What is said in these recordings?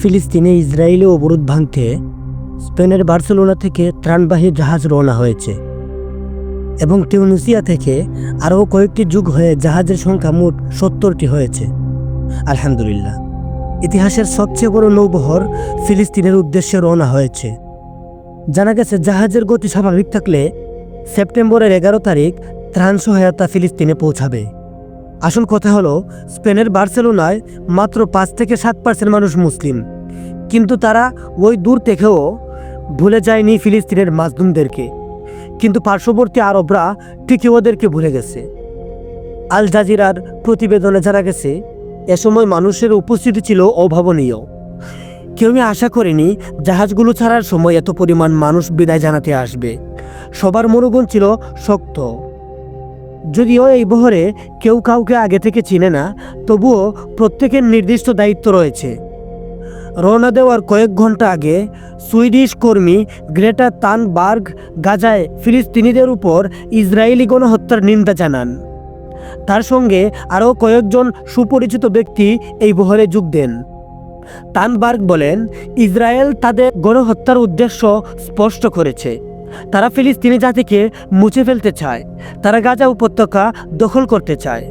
ফিলিস্তিনে ইসরায়েলি অবরোধ ভাঙতে স্পেনের বার্সেলোনা থেকে ত্রাণবাহী জাহাজ রওনা হয়েছে এবং টিউনিসিয়া থেকে আরও কয়েকটি যুগ হয়ে জাহাজের সংখ্যা মোট সত্তরটি হয়েছে। আলহামদুলিল্লাহ, ইতিহাসের সবচেয়ে বড় নৌবহর ফিলিস্তিনের উদ্দেশ্যে রওনা হয়েছে। জানা গেছে, জাহাজের গতি স্বাভাবিক থাকলে সেপ্টেম্বরের এগারো তারিখ ত্রাণ সহায়তা ফিলিস্তিনে পৌঁছাবে। আসল কথা হলো, স্পেনের বার্সেলোনায় মাত্র পাঁচ থেকে সাত পার্সেন্ট মানুষ মুসলিম। কিন্তু তারা ওই দূর থেকেও ভুলে যায়নি ফিলিস্তিনের মাজলুমদেরকে কিন্তু পার্শ্ববর্তী আরবরা ঠিকই ওদেরকে ভুলে গেছে। আল জাজিরার প্রতিবেদনে জানা গেছে, এ সময় মানুষের উপস্থিতি ছিল অভাবনীয়। কেউই আশা করেনি জাহাজগুলো ছাড়ার সময় এত পরিমাণ মানুষ বিদায় জানাতে আসবে। সবার মনোবন ছিল শক্ত। যদিও এই বহরে কেউ কাউকে আগে থেকে চিনে না, তবুও প্রত্যেকের নির্দিষ্ট দায়িত্ব রয়েছে। রওনা দেওয়ার কয়েক ঘণ্টা আগে সুইডিশ কর্মী গ্রেটা তানবার্গ গাজায় ফিলিস্তিনিদের উপর ইসরায়েলি গণহত্যার নিন্দা জানান। তার সঙ্গে আরও কয়েকজন সুপরিচিত ব্যক্তি এই বহরে যোগ দেন। তানবার্গ বলেন, ইসরায়েল তাদের গণহত্যার উদ্দেশ্য স্পষ্ট করেছে। তারা ফিলিস্তিনি জাতিকে মুছে ফেলতে চায়। তারা গাজা উপত্যকা দখল করতে চায়।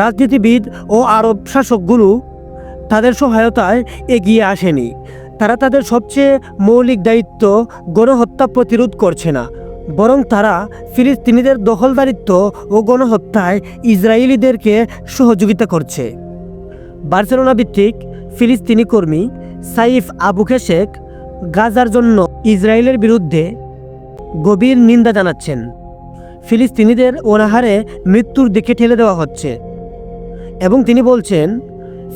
রাজনীতিবিদ ও আরব শাসকগুলো তাদের সহায়তায় এগিয়ে আসেনি। তারা তাদের সবচেয়ে মৌলিক দায়িত্ব গণহত্যা প্রতিরোধ করছে না, বরং তারা ফিলিস্তিনিদের দখলদারিত্ব ও গণহত্যায় ইসরায়েলিদেরকে সহযোগিতা করছে। বার্সেলোনা ভিত্তিক ফিলিস্তিনি কর্মী সাইফ আবুকে শেখ গাজার জন্য ইসরায়েলের বিরুদ্ধে গভীর নিন্দা জানাচ্ছেন। ফিলিস্তিনিদের অনাহারে মৃত্যুর দিকে ঠেলে দেওয়া হচ্ছে। এবং তিনি বলছেন,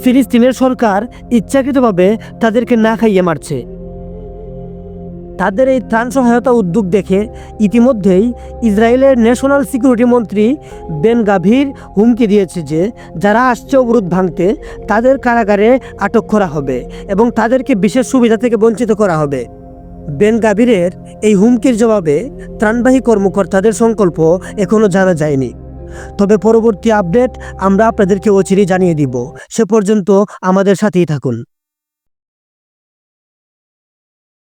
ফিলিস্তিনের সরকার ইচ্ছাকৃতভাবে তাদেরকে না খাইয়ে মারছে। তাদের এই ত্রাণ সহায়তা উদ্যোগ দেখে ইতিমধ্যেই ইসরায়েলের ন্যাশনাল সিকিউরিটি মন্ত্রী বেন গাভীর হুমকি দিয়েছে যে, যারা আসছে অবরোধ ভাঙতে, তাদের কারাগারে আটক করা হবে এবং তাদেরকে বিশেষ সুবিধা থেকে বঞ্চিত করা হবে। বেন গাভীরের এই হুমকির জবাবে ত্রাণবাহী কর্মকর্তাদের সংকল্প এখনও জানা যায়নি। তবে পরবর্তী আপডেট আমরা আপনাদেরকে অচিরেই জানিয়ে দিব। সে পর্যন্ত আমাদের সাথেই থাকুন।